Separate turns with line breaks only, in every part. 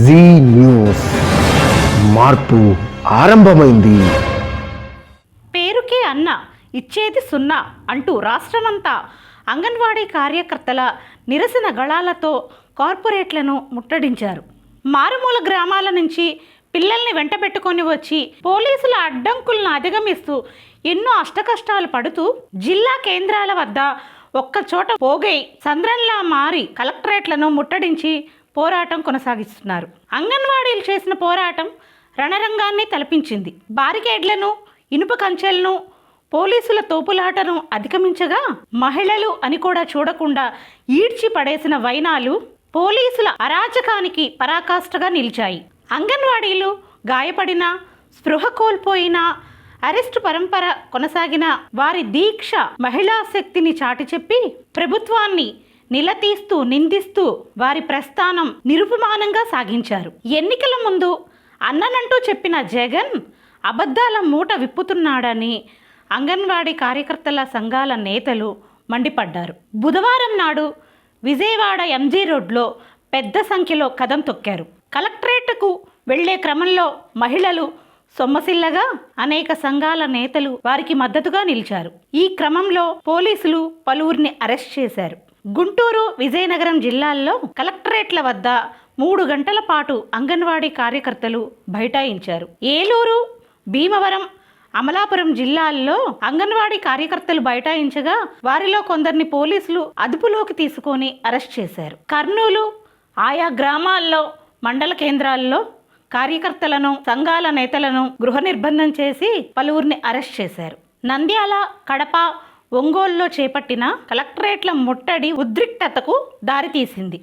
G news. మార్పు ఆరంభమైంది.
పేరుకే అన్న ఇచ్చేది సున్నా అంటూ రాష్ట్రమంతా అంగన్వాడీ కార్యకర్తల నిరసన గళాలతో కార్పొరేట్లను ముట్టడించారు. మారుమూల గ్రామాల నుంచి పిల్లల్ని వెంటబెట్టుకొని వచ్చి పోలీసుల అడ్డంకులను అధిగమిస్తూ ఎన్నో అష్టకష్టాలు పడుతూ జిల్లా కేంద్రాల వద్ద ఒక్కచోట పోగై సంద్రంలా మారి కలెక్టరేట్లను ముట్టడించి పోరాటం కొనసాగిస్తున్నారు. అంగన్వాడీలు చేసిన పోరాటం రణరంగాన్ని తలపించింది. బారికేడ్లను ఇనుప కంచెలను పోలీసుల తోపులాటను అధిగమించగా మహిళలు అని కూడా చూడకుండా ఈడ్చి పడేసిన వైనాలు పోలీసుల అరాచకానికి పరాకాష్ఠగా నిలిచాయి. అంగన్వాడీలు గాయపడిన స్పృహ కోల్పోయిన అరెస్టు పరంపర కొనసాగిన వారి దీక్ష మహిళా శక్తిని చాటి చెప్పి ప్రభుత్వాన్ని నిలదీస్తూ నిందిస్తూ వారి ప్రస్థానం నిరుపమానంగా సాగించారు. ఎన్నికల ముందు అన్ననంటూ చెప్పిన జగన్ అబద్ధాల మూట విప్పుతున్నాడని అంగన్వాడీ కార్యకర్తల సంఘాల నేతలు మండిపడ్డారు. బుధవారం నాడు విజయవాడ ఎంజీ రోడ్లో పెద్ద సంఖ్యలో కదం తొక్కారు. కలెక్టరేట్కు వెళ్ళే క్రమంలో మహిళలు సొమ్మసిల్లగా అనేక సంఘాల నేతలు వారికి మద్దతుగా నిలిచారు. ఈ క్రమంలో పోలీసులు పలువురిని అరెస్ట్ చేశారు. గుంటూరు విజయనగరం జిల్లాల్లో కలెక్టరేట్ల వద్ద మూడు గంటల పాటు అంగన్వాడీ కార్యకర్తలు బైఠాయించారు. ఏలూరు భీమవరం అమలాపురం జిల్లాల్లో అంగన్వాడీ కార్యకర్తలు బైఠాయించగా వారిలో కొందరిని పోలీసులు అదుపులోకి తీసుకొని అరెస్ట్ చేశారు. కర్నూలు ఆయా గ్రామాల్లో మండల కేంద్రాల్లో కార్యకర్తలను సంఘాల నేతలను గృహ నిర్బంధం చేసి పలువురిని అరెస్ట్ చేశారు. నంద్యాల కడప ఒంగోలులో చేపట్టిన కలెక్టరేట్ల ముట్టడి ఉద్రిక్తతకు దారితీసింది.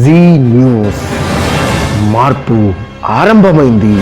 జీ న్యూస్ మార్పు ఆరంభమైంది.